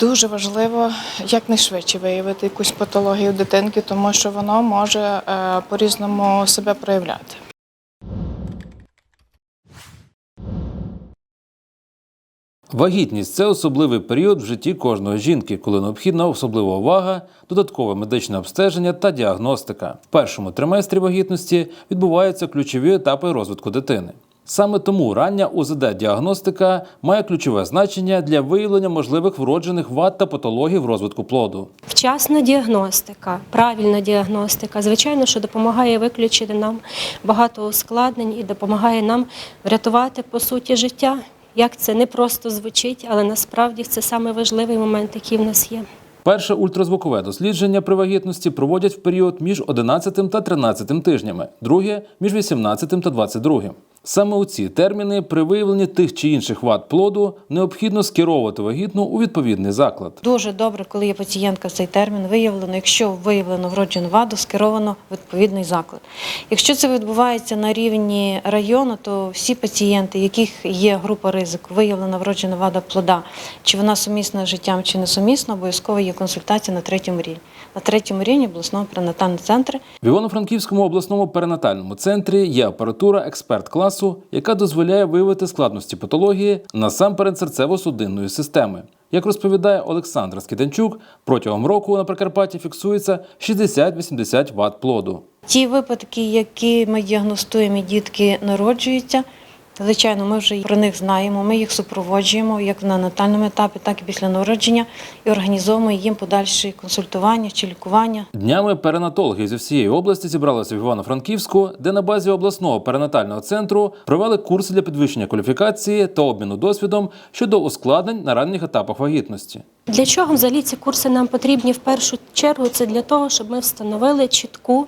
Дуже важливо якнайшвидше виявити якусь патологію дитинки, тому що воно може е, по-різному себе проявляти. Вагітність це особливий період в житті кожної жінки, коли необхідна особлива увага, додаткове медичне обстеження та діагностика. В першому триместрі вагітності відбуваються ключові етапи розвитку дитини. Саме тому рання УЗД-діагностика має ключове значення для виявлення можливих вроджених вад та патологій в розвитку плоду. Вчасна діагностика, правильна діагностика, звичайно, що допомагає виключити нам багато ускладнень і допомагає нам врятувати по суті життя. Як це не просто звучить, але насправді це саме важливий момент, який в нас є. Перше ультразвукове дослідження при вагітності проводять в період між 11 та 13 тижнями, друге між 18 та 22. Саме у ці терміни при виявленні тих чи інших вад плоду необхідно скеровувати вагітну у відповідний заклад. Дуже добре, коли є пацієнтка в цей термін виявлено, якщо виявлено вроджену ваду, скеровано в відповідний заклад. Якщо це відбувається на рівні району, то всі пацієнти, яких є група ризику, виявлена вроджена вада плода, чи вона сумісна з життям, чи не сумісна, обов'язково є консультація на третьому рівні. На третьому рівні обласного перинатального центру В Івано-Франківському обласному перинатальному центрі є апаратура експерт класу, яка дозволяє виявити складності патології насамперед серцево-судинної системи. Як розповідає Олександр Скиданчук, протягом року на Прикарпатті фіксується 60-80 вад плоду. Ті випадки, які ми діагностуємо, і дітки народжуються. Звичайно, ми вже про них знаємо. Ми їх супроводжуємо як на натальному етапі, так і після народження, і організовуємо їм подальші консультування чи лікування. Днями перинатологи зі всієї області зібралися в Івано-Франківську, де на базі обласного перинатального центру провели курси для підвищення кваліфікації та обміну досвідом щодо ускладнень на ранніх етапах вагітності. Для чого взагалі ці курси нам потрібні в першу чергу? Це для того, щоб ми встановили чітку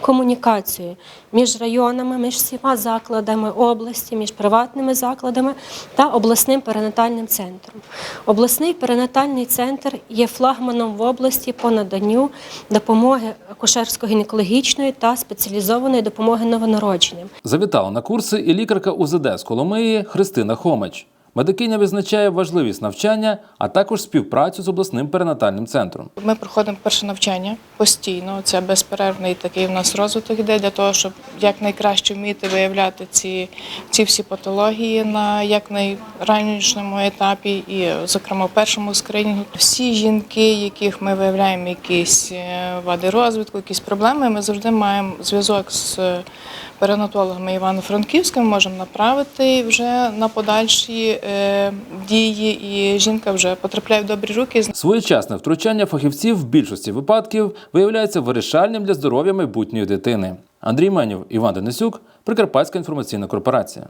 комунікацію між районами, між всіма закладами області, між приватними закладами та обласним перинатальним центром. Обласний перинатальний центр є флагманом в області по наданню допомоги акушерсько-гінекологічної та спеціалізованої допомоги новонародженим. Завітала на курси і лікарка УЗД з Коломиї Христина Хомич. Медикиня відзначає важливість навчання, а також співпрацю з обласним перинатальним центром. Ми проходимо перше навчання постійно. Це безперервний такий в нас розвиток іде для того, щоб якнайкраще вміти виявляти ці, ці всі патології на якнайранішому етапі, і, зокрема, в першому скринінгу. Всі жінки, яких ми виявляємо якісь е, вади розвитку, якісь проблеми, ми завжди маємо зв'язок з перинатологами Івано-Франківським, можемо направити вже на подальші е, дії, і жінка вже потрапляє в добрі руки. Своєчасне втручання фахівців в більшості випадків виявляється вирішальним для здоров'я майбутньої дитини. Андрій Менів, Іван Денисюк, Прикарпатська інформаційна корпорація.